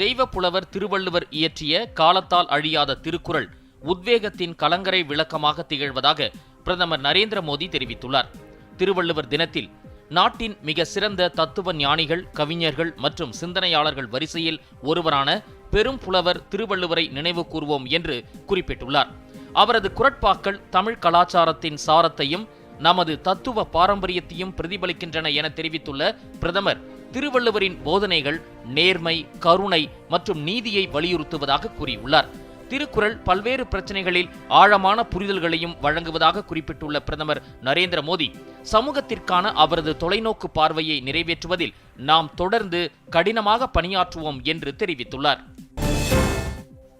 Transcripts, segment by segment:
தெய்வ புலவர் திருவள்ளுவர் இயற்றிய காலத்தால் அழியாத திருக்குறள் உத்வேகத்தின் கலங்கரை விளக்கமாக திகழ்வதாக பிரதமர் நரேந்திர மோடி தெரிவித்துள்ளார். திருவள்ளுவர் தினத்தில் நாட்டின் மிக சிறந்த தத்துவ ஞானிகள் கவிஞர்கள் மற்றும் சிந்தனையாளர்கள் வரிசையில் ஒருவரான பெரும் புலவர் திருவள்ளுவரை நினைவு கூர்வோம் என்று குறிப்பிட்டுள்ளார். அவரது குரட்பாக்கள் தமிழ் கலாச்சாரத்தின் சாரத்தையும் நமது தத்துவ பாரம்பரியத்தையும் பிரதிபலிக்கின்றன என தெரிவித்துள்ள பிரதமர் திருவள்ளுவரின் போதனைகள் நேர்மை கருணை மற்றும் நீதியை வலியுறுத்துவதாக கூறியுள்ளார். திருக்குறள் பல்வேறு பிரச்சனைகளில் ஆழமான புரிதல்களையும் வழங்குவதாக குறிப்பிட்டுள்ள பிரதமர் நரேந்திர மோடி சமூகத்திற்கான அவரது தொலைநோக்கு பார்வையை நிறைவேற்றுவதில் நாம் தொடர்ந்து கடினமாக பணியாற்றுவோம் என்று தெரிவித்துள்ளார்.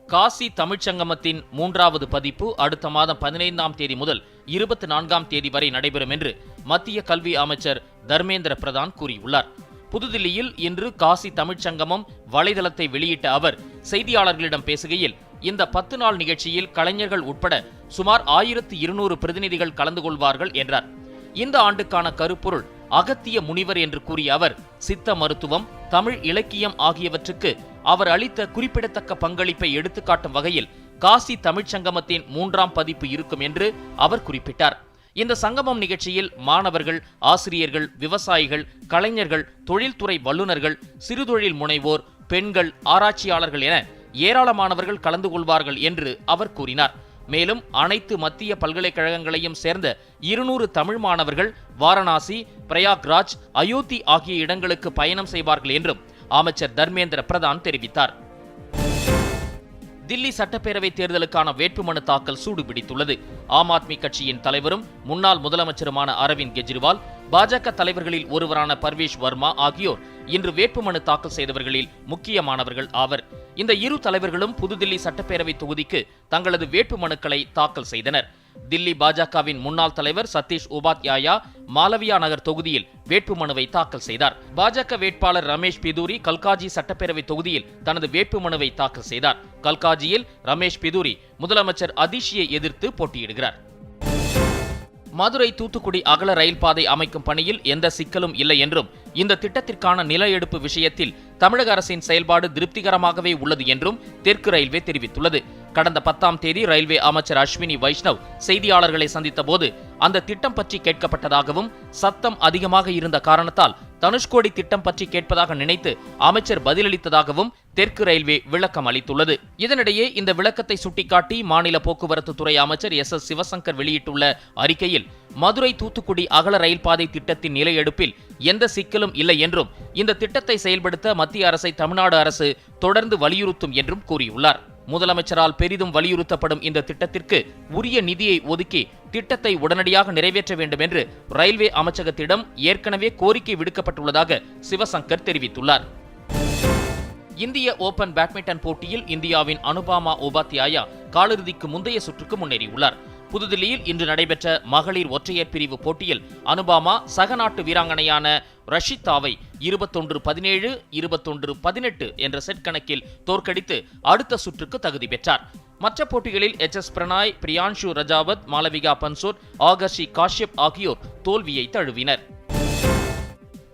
காசி தமிழ்ச்சங்கமத்தின் மூன்றாவது பதிப்பு அடுத்த மாதம் பதினைந்தாம் தேதி முதல் இருபத்தி நான்காம் தேதி வரை நடைபெறும் என்று மத்திய கல்வி அமைச்சர் தர்மேந்திர பிரதான் கூறியுள்ளார். புதுதில்லியில் இன்று காசி தமிழ்ச்சங்கமம் வலைதளத்தை வெளியிட்ட அவர் செய்தியாளர்களிடம் பேசுகையில் இந்த பத்து நாள் நிகழ்ச்சியில் கலைஞர்கள் உட்பட சுமார் ஆயிரத்து இருநூறு பிரதிநிதிகள் கலந்து கொள்வார்கள் என்றார். இந்த ஆண்டுக்கான கருப்பொருள் அகத்திய முனிவர் என்று கூறிய அவர் சித்த மருத்துவம் தமிழ் இலக்கியம் ஆகியவற்றுக்கு அவர் அளித்த குறிப்பிடத்தக்க பங்களிப்பை எடுத்துக்காட்டும் வகையில் காசி தமிழ்ச்சங்கமத்தின் மூன்றாம் பதிப்பு இருக்கும் என்று அவர் குறிப்பிட்டார். இந்த சங்கமம் நிகழ்ச்சியில் மாணவர்கள் ஆசிரியர்கள் விவசாயிகள் கலைஞர்கள் தொழில்துறை வல்லுநர்கள் சிறுதொழில் முனைவோர் பெண்கள் ஆராய்ச்சியாளர்கள் என ஏராளமானவர்கள் கலந்து கொள்வார்கள் என்று அவர் கூறினார். மேலும் அனைத்து மத்திய பல்கலைக்கழகங்களையும் சேர்ந்த இருநூறு தமிழ் மாணவர்கள் வாரணாசி பிரயாக்ராஜ் அயோத்தி ஆகிய இடங்களுக்கு பயணம் செய்வார்கள் என்றும் அமைச்சர் தர்மேந்திர பிரதான் தெரிவித்தார். தில்லி சட்டப்பேரவை தேர்தலுக்கான வேட்புமனு தாக்கல் சூடுபிடித்துள்ளது. ஆம் ஆத்மி கட்சியின் தலைவரும் முன்னாள் முதலமைச்சருமான அரவிந்த் கெஜ்ரிவால் பாஜக தலைவர்களில் ஒருவரான பர்வேஷ் வர்மா ஆகியோர் இன்று வேட்புமனு தாக்கல் செய்தவர்களில் முக்கியமானவர்கள் ஆவர். இந்த இரு தலைவர்களும் புதுதில்லி சட்டப்பேரவை தொகுதிக்கு தங்களது வேட்புமனுக்களை தாக்கல் செய்தனர். தில்லி பாஜகவின் முன்னாள் தலைவர் சதீஷ் உபாத்யாயா மாலவியா நகர் தொகுதியில் வேட்புமனுவை தாக்கல் செய்தார். பாஜக வேட்பாளர் ரமேஷ் பிதூரி கல்காஜி சட்டப்பேரவை தொகுதியில் தனது வேட்புமனுவை தாக்கல் செய்தார். கல்காஜியில் ரமேஷ் பிதூரி முதலமைச்சர் அதிஷியை எதிர்த்து போட்டியிடுகிறார். மதுரை தூத்துக்குடி அகல ரயில் பாதை அமைக்கும் பணியில் எந்த சிக்கலும் இல்லை என்றும் இந்த திட்டத்திற்கான நில எடுப்பு விஷயத்தில் தமிழக அரசின் செயல்பாடு திருப்திகரமாகவே உள்ளது என்றும் தெற்கு ரயில்வே தெரிவித்துள்ளது. கடந்த பத்தாம் தேதி ரயில்வே அமைச்சர் அஸ்வினி வைஷ்ணவ் செய்தியாளர்களை சந்தித்த போது அந்த திட்டம் பற்றி கேட்கப்பட்டதாகவும் சத்தம் அதிகமாக இருந்த காரணத்தால் தனுஷ்கோடி திட்டம் பற்றி கேட்பதாக நினைத்து அமைச்சர் பதிலளித்ததாகவும் தெற்கு ரயில்வே விளக்கம் அளித்துள்ளது. இதனிடையே இந்த விளக்கத்தை சுட்டிக்காட்டி மாநில போக்குவரத்து துறை அமைச்சர் எஸ். எஸ். சிவசங்கர் வெளியிட்டுள்ள அறிக்கையில் மதுரை தூத்துக்குடி அகல ரயில் பாதை திட்டத்தின் நிலை எடுப்பில் எந்த சிக்கலும் இல்லை என்றும் இந்த திட்டத்தை செயல்படுத்த மத்திய அரசை தமிழ்நாடு அரசு தொடர்ந்து வலியுறுத்தும் என்றும் கூறியுள்ளார். முதலமைச்சரால் பெரிதும் வலியுறுத்தப்படும் இந்த திட்டத்திற்கு உரிய நிதியை ஒதுக்கி திட்டத்தை உடனடியாக நிறைவேற்ற வேண்டும் என்று ரயில்வே அமைச்சகத்திடம் ஏற்கனவே கோரிக்கை விடுக்கப்பட்டுள்ளதாக சிவசங்கர் தெரிவித்துள்ளார். இந்திய ஓபன் பேட்மிண்டன் போட்டியில் இந்தியாவின் அனுபாமா உபாத்தியாயா காலிறுதிக்கு முந்தைய சுற்றுக்கு முன்னேறியுள்ளார். புதுதில்லியில் இன்று நடைபெற்ற மகளிர் ஒற்றையர் பிரிவு போட்டியில் அனுபாமா சக நாட்டு வீராங்கனையான ரஷிதாவை இருபத்தொன்று பதினேழு இருபத்தொன்று பதினெட்டு என்ற செட் கணக்கில் தோற்கடித்து அடுத்த சுற்றுக்கு தகுதி பெற்றார். மற்ற போட்டிகளில் எச் எஸ் பிரணாய் பிரியான்ஷு ரஜாவத் மாலவிகா பன்சோர் ஆகர்ஷி காஷ்யப் ஆகியோர் தோல்வியை தழுவினர்.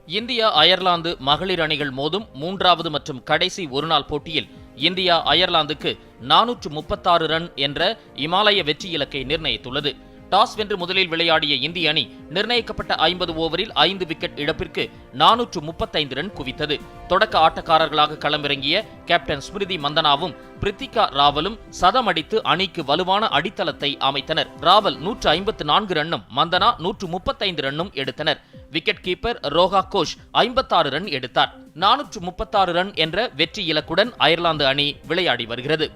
இந்தியா அயர்லாந்து மகளிர் அணிகள் மோதும் மூன்றாவது மற்றும் கடைசி ஒருநாள் போட்டியில் இந்தியா அயர்லாந்துக்கு நானூற்று முப்பத்தாறு ரன் என்ற இமாலய வெற்றி இலக்கை நிர்ணயித்துள்ளது. டாஸ் வென்று முதலில் விளையாடிய இந்திய அணி நிர்ணயிக்கப்பட்ட ஐம்பது ஓவரில் ஐந்து விக்கெட் இழப்பிற்கு நானூற்று முப்பத்தைந்து ரன் குவித்தது. தொடக்க ஆட்டக்காரர்களாக களமிறங்கிய கேப்டன் ஸ்மிருதி மந்தனாவும் பிரித்திகா ராவலும் சதம் அடித்து அணிக்கு வலுவான அடித்தளத்தை அமைத்தனர். ராவல் நூற்று ஐம்பத்து நான்கு ரன்னும் மந்தனா நூற்று முப்பத்தைந்து ரன்னும் எடுத்தனர். விக்கெட் கீப்பர் ரோஹா கோஷ் ஐம்பத்தாறு ரன் எடுத்தார். நானூற்று முப்பத்தாறு ரன் என்ற வெற்றி இலக்குடன் அயர்லாந்து அணி விளையாடி வருகிறது.